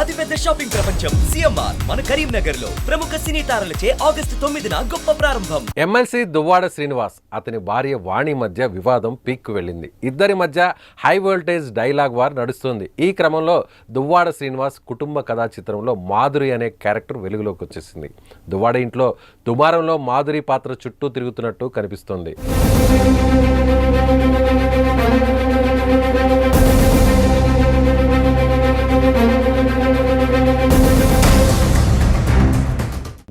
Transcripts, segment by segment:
అతిపెద్ద షాపింగ్ ప్రపంచం సిఎంఆర్ మన కరీంనగర్లో ప్రముఖ సినీ తారలచే ఆగస్టు తొమ్మిదిన గొప్ప ప్రారంభం. ఎమ్మెల్సీ దువ్వాడ శ్రీనివాస్ అతని భార్య వాణి మధ్య వివాదం పీక్కు వెళ్ళింది. ఇద్దరి మధ్య హై వోల్టేజ్ డైలాగ్ వార్ నడుస్తుంది. ఈ క్రమంలో దువ్వాడ శ్రీనివాస్ కుటుంబ కథా చిత్రంలో మాధురి అనే క్యారెక్టర్ వెలుగులోకి వచ్చేసింది. దువ్వాడ ఇంట్లో దుమారంలో మాధురి పాత్ర చుట్టూ తిరుగుతున్నట్టు కనిపిస్తోంది.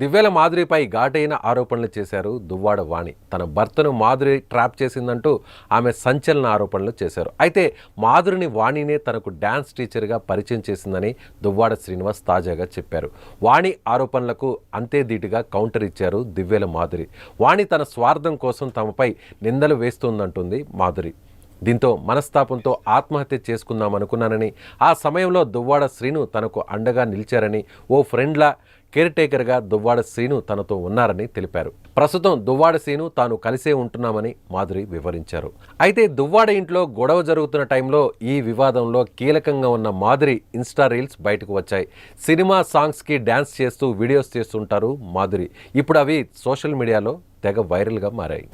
దివ్యల మాధురిపై ఘాటైన ఆరోపణలు చేశారు దువ్వాడ వాణి. తన భర్తను మాధురి ట్రాప్ చేసిందంటూ ఆమె సంచలన ఆరోపణలు చేశారు. అయితే మాధురిని వాణినే తనకు డ్యాన్స్ టీచర్గా పరిచయం చేసిందని దువ్వాడ శ్రీనివాస్ తాజాగా చెప్పారు. వాణి ఆరోపణలకు అంతే ధీటుగా కౌంటర్ ఇచ్చారు దివ్యల మాధురి వాణి తన స్వార్థం కోసం తమపై నిందలు వేస్తుందంటుంది మాధురి దీంతో మనస్తాపంతో ఆత్మహత్య చేసుకుందాం అనుకున్నానని ఆ సమయంలో దువ్వాడ శ్రీను తనకు అండగా నిలిచారని ఓ ఫ్రెండ్లా కేర్ టేకర్గా దువ్వాడ శ్రీను తనతో ఉన్నారని తెలిపారు. ప్రస్తుతం దువ్వాడ శ్రీను తాను కలిసే ఉంటున్నామని మాధురి వివరించారు. అయితే దువ్వాడ ఇంట్లో గొడవ జరుగుతున్న టైంలో ఈ వివాదంలో కీలకంగా ఉన్న మాధురి ఇన్స్టా రీల్స్ బయటకు వచ్చాయి. సినిమా సాంగ్స్కి డ్యాన్స్ చేస్తూ వీడియోస్ చేస్తుంటారు మాధురి. ఇప్పుడు అవి సోషల్ మీడియాలో తెగ వైరల్గా మారాయి.